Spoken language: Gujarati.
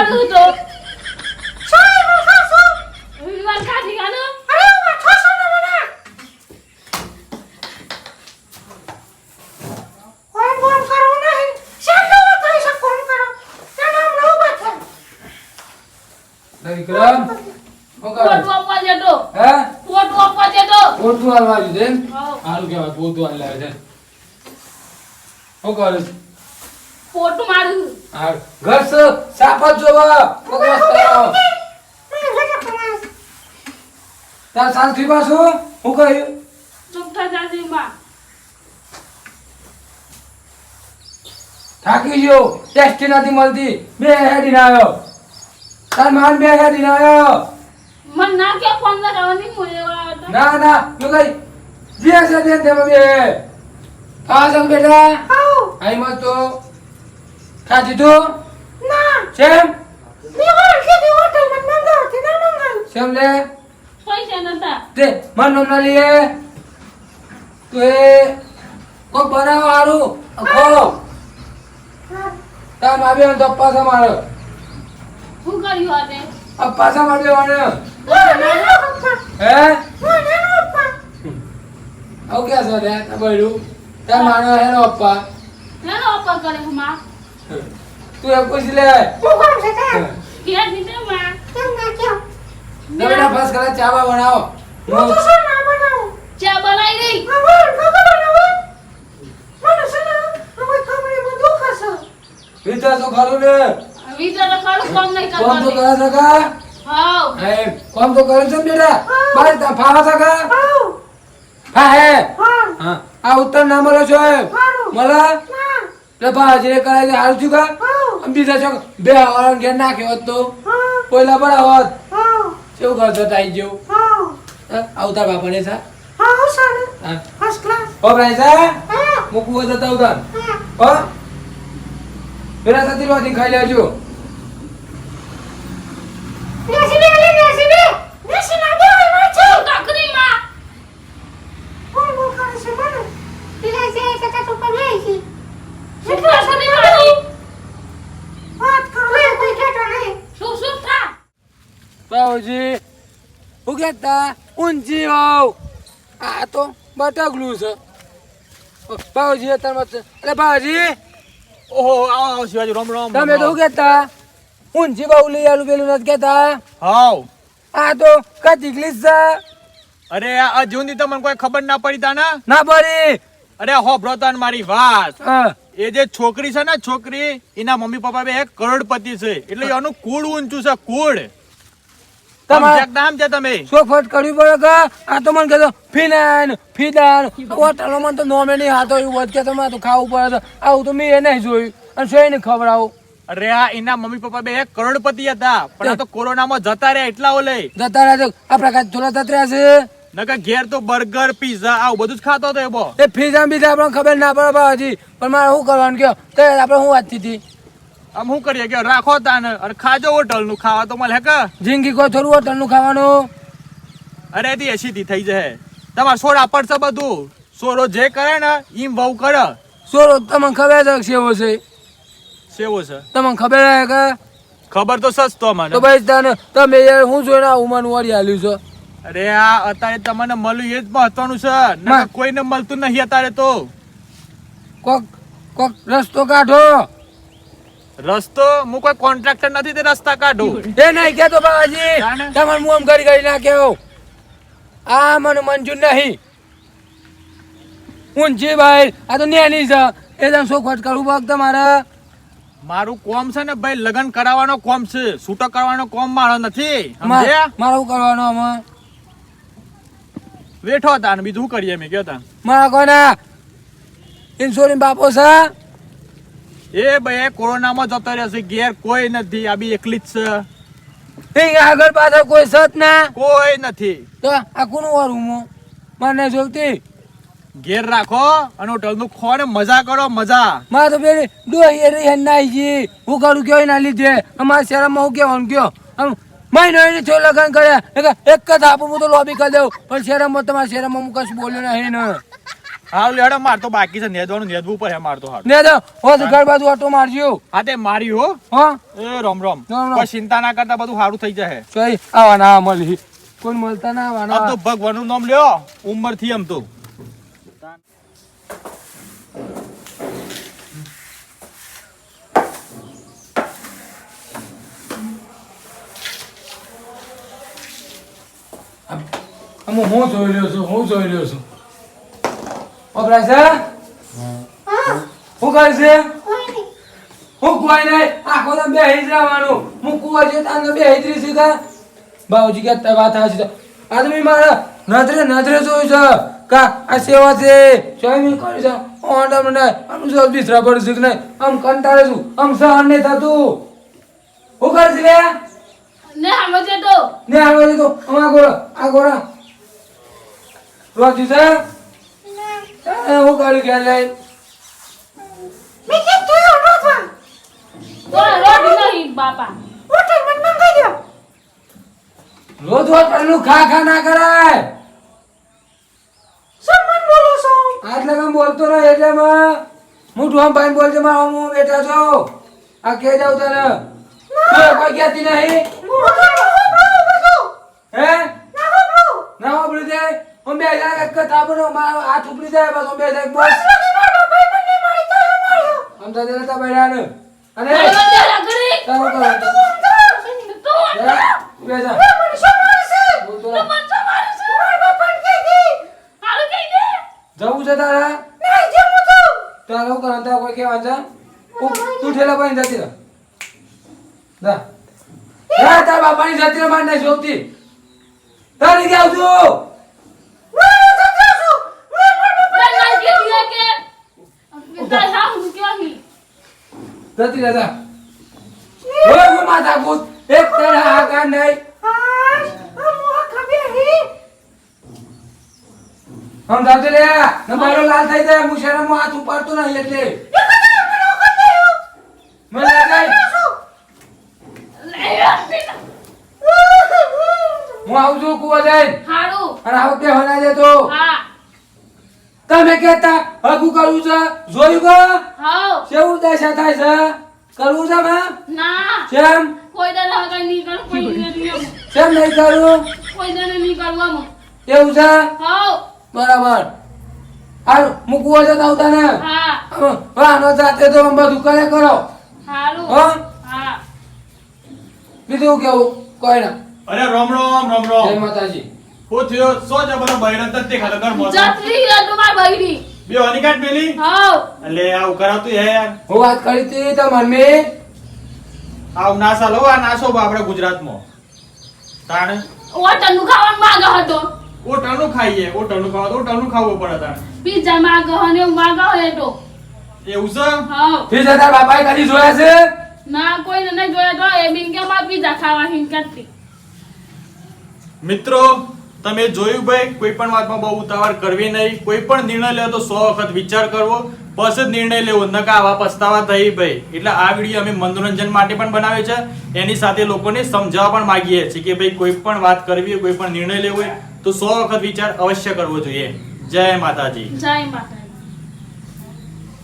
કરું તો વિમાન કાઢી કાઢું વિક્રમ શું કરે પોટું આપવા જતો હે પોટું આપવા જતો પોતું હાલવા દીધે એમ? હાઉ. સારું કહેવાય પોતું હાલ લાવે છે શું કરે? પોટું મારું. ઘર સ- સાફ જ જોવા પગલાસ કરાવો. તાર શાંતિ પાછું હું કહ્યું? ચૂપતા જાજી માં થાકી ગયો. ટેસ્ટી નથી મળતી. બે હેડી ના આવ્યો તાર માન બે હેડી ના આવ્યો મન ના કે ફોન કરવાની મુજે ના ના. તું કઈ બે છે તે બે. આ બેટા આઈ મત તો ખાધી તું શેમ શેમ લે પૈસા નતા તે મન નમ ના લીએ તું એ કો બનાવો હારું ખો તો અપ્પા મારો શું કર્યું આને હે આવું ક્યાં છે રે તાર માનો હેનો અપ્પા હેનો અપ્પા કરે માં તું એ પૂછી લે. તું કોણ છે તે? કે દીધે માં કેમ ના કેમ નવીના ફસ કરે ચાવા બનાવો. હું તો શું ના બનાવું. ચા બનાવી દઈ. વિચાર તો ખરું ને વિચાર કરું કોમ નહીં કોમ તો કરે છે કા? હાઉ હે કોમ તો કરે છે બેટા? બાર તા ફાવા છે કા? હા હે. હા. આ ઉત્તર ના મળે છો મળે? એટલે ભાજરે કરાય હારું છું કા બીજા છો બે હવાળા ઘેર નાખ્યો હોત તો? કોઈલા બડા હોત? કેવું કરતો તાઈ જેવું? આવતા બાપા ને? સા ઓ ભાઈ સા? મૂકવું હોય તો તાન હો. પેલા સતી રોટી ખાઈ લેજો કાકરી માં શું કાકરી મારી શું શું થા હું કહેતા ઊંચી હોવ આ તો બટકલું છે. ભાવજી અત્યારે અરે બાબુજી ઓહો આવો શિવાજી રોમ રોમ તમે તો શું કહેતા ઊંચી બહુ લઈ આલું પેલું નથી કહેતા. હાવ. આ તો કઈ ઇંગ્લિશ છે. અરે આ જૂની તમને કોઈ ખબર ના પડી તા ને ના પડી. અરે હો બ્રોતાન મારી વાત. એ જે છોકરી છે ને છોકરી એના મમ્મી પપ્પા બે કરોડપતિ છે. એટલે એનું કુળ ઊંચું છે કુળ તમારે સમજ્યા કે નામ છે તમે ચોખવટ કરવી પડે કે? આ તો મને કહેતો ફિનાન ફિદાન હોટલો મને તો નોમે નહીં હાથો એવું વધ કે તમારે તો ખાવું પડે આવું તો મેં એ નહીં જોયું. અને સોય ને ખબર આવું? અરે આ એના મમ્મી પપ્પા બે કરોડપતિ હતા પણ આ તો કોરોનામાં જતા રહ્યા એટલા ઓલે. જતા રહ્યા તો આપણા કાંઈ થોડા તત્ર્યા છે. ઘેર તો બર્ગર પીઝા આવું બધું જ ખાતો હતો એ બો. એ ફીઝા બીજા આપણને ખબર ના પડે હજી. પણ મારે શું કરવાનું કયો આપડે આપણે શું વાત હતી આમ શું કરીએ કે રાખો તાન અને ખાજો હોટલનું ખાવા તો મળે કે? જિંદગી કોઈ થોડું હોટલનું ખાવાનું? અરે તી એસી થી થઈ જાય તમારે સોરા પડશે બધું. સોરો જે કરે ને ઈમ બહુ કરે. સોરો તમને ખબર છે સેવો છે? સેવો છે. તમને ખબર છે કે? ખબર તો સસ્તો તો મને. ભાઈ તને તમે હું જોઈને આવું મને વળી આલ્યું છે? અરે આ અત્યારે તમને મળ્યું એ જ મહત્વનું છે. કોઈને મળતું નહીં અત્યારે તો. કોક કોક રસ્તો કાઢો. રસ્તો હું કોઈ કોન્ટ્રાક્ટર નથી તે રસ્તા કાઢું. એ નહીં કેતો બાબાજી. તમારે મું આમ કરી કરી નાખ્યો આ મને મંજૂર નહીં. ઊંચી ભાઈ આ તો નેની છે. એ તમે ચોખવટ કરવું ભાગ તમારે? મારું કોમ છે ને ભાઈ લગ્ન કરાવવાનો કોમ છે. છૂટો કરવાનો કોમ મારો નથી. મારું કરવાનો મારે શું આમાં? બેઠો હતા ને બીજું કરીએ મેં કહેતા મારા કોના? ઇન્સ્યોરન્સ બાપો છે? એ ભાઈ કોરોનામાં જતો રહેશે ઘેર કોઈ નથી આ બી એકલી જ છે. આગળ પાછળ કોઈ સત ના? કોઈ નથી. તો આ કોનું વારું હું મને જોતી ઘેર રાખો અને હોટલનું ખો ને મજા કરો મજા. મારે તો પેલી ડોહી રહી નાઈ જી. હું કરું કયો ના લીધે? અમારા શહેરમાં હું કેવાનું કયો? મહિનો એને છો લગન કર્યા. એક એક જ આપું હું તો લોબી કરી દઉં. પણ શહેરમાં તમારા શહેરમાં હું કશું બોલ્યો નહીં ને હા લેડો માર તો બાકી છે નેદવાનું નેદવું પડે માર તો હારું. નેદો ઓ ઘર બાજુ ઓટો મારજો. હા તે મારી હો. હા. એ રોમ રોમ. કોઈ ચિંતા ના કરતા બધું સારું થઈ જશે. કઈ આવા ના મળી. કોઈ મળતા ના આમ તો આવવાના ભગવાનનું નામ લ્યો. ઉંમરથી એમ તો હું જોઈ રહ્યો છું હું જોઈ રહ્યો છું. ઓપરા છે? હું. કરે છે? હું કોઈ નહીં. આખો તો બે હિજ રહેવાનું. હું કુવા છે તાને બે હિજ રહી છે કા બાબુજી કે તે વાત છે. આદમી મારા નજરે નજરે જોયું છે. કા આ સેવા છે. સ્વામી કરી છે. ઓંડા મને આમ જો બિસરા પડ છે કે નહીં? આમ કંટાળે છું. આમ સહન નહીં થતું. હું કરે છે લે? ને છે તો ને આવે તો અમાર ગોળા આ ગોળા રોજી છે? હું ગાડી ઘેર લઈ તો રોટી નહીં બાપા રોજ હોટલનું ખા ખા ના કરાય આટલે કેમ બોલતો રહે એટલે માં હું ઢોમ ભાઈ બોલજે માં હું બેઠા છો આ કે જાવ તને તું કોઈ કહેતી નહીં હે ના ઉપડી જાય હું બે હજાર એક કથા બનો મારો હાથ ઉપડી જાય બસ હું બે હજાર બોલ આમ તો દેતા બેઠા ને અને તારું તું તો દે. જવું છે તારા? તારા હું કોઈ કેવા છે? તું ઠેલા પાણી જતી રહે. તારા બાપાની જતી રહે માર જોતી તારી ગયા છું Ben mal કે દિયા કે તાર હા હું ક્યાં હી જતી રહે જા ઓય માતા કૂદ એક તારા આ કાન નહીં હમ જાતે લે મારો લાલ થઈ જાય હું શરમ હાથ ઉપાડતો નહીં એટલે. મને હું? આવું છું કુવા જઈને. હારું. અને આ વખતે હના હા. તમે કેતા હગું કરવું છે? જોયું કો? હાઉ કેવું દશા થાય છે? કરવું છે માં ના. કેમ? કોઈ દે ના નહીં કરું કોઈ નહીં કેમ નહીં કરું? કોઈ દે નહીં કરવું એવું છે? હાઉ બરાબર. હારું મૂકવું છે તાવતા ને. હા. વાહનો જાતે તો બધું કરે કરો. હારું. હા? બીજું કેવું? કોઈ ના. અરે રોમ રોમ રોમ. જય માતાજી. હું થયો સો જ બધો બૈરન તત્તે ખાતો કર મોત જતરી રે તમાર બૈરી બે હની કાટ પેલી? હાઉ એટલે આવું કરાતું હે યાર. હું વાત કરી હતી તો મમ્મી આવું ના ચાલો આ નાસો આપણે ગુજરાતમાં. તાણે? હોટલનું ખાવાનું માંગ હતો. ઓટાનું ખાઈએ ઓટાનું ખાવા તો ઓટાનું ખાવું પડે તાણે. પીઝા માંગ હને માંગ હે તો. એવું છે? હાઉ ફી જતા બાપાએ કદી જોયા છે? ના કોઈ નહીં જોયા તો એ બિંગે માં પીઝા ખાવા હિંકતી મિત્રો તમે જોયું ભાઈ, કોઈ પણ વાતમાં બહુ ઉતાવળ કરવી નહીં. કોઈ પણ નિર્ણય લેવો તો સો વખત વિચાર કરવો. પછી જ નિર્ણય લેવો. નકા આવા પસ્તાવા થઈ ભાઈ. એટલે આ વીડિયો અમે મનોરંજન માટે પણ બનાવ્યો છે. એની સાથે લોકોને સમજાવવા પણ માંગીએ છીએ કે ભાઈ, કોઈ પણ વાત કરવી હોય, કોઈ પણ નિર્ણય લેવો હોય, તો સો વખત વિચાર અવશ્ય કરવો જોઈએ. જય માતાજી. જય માતા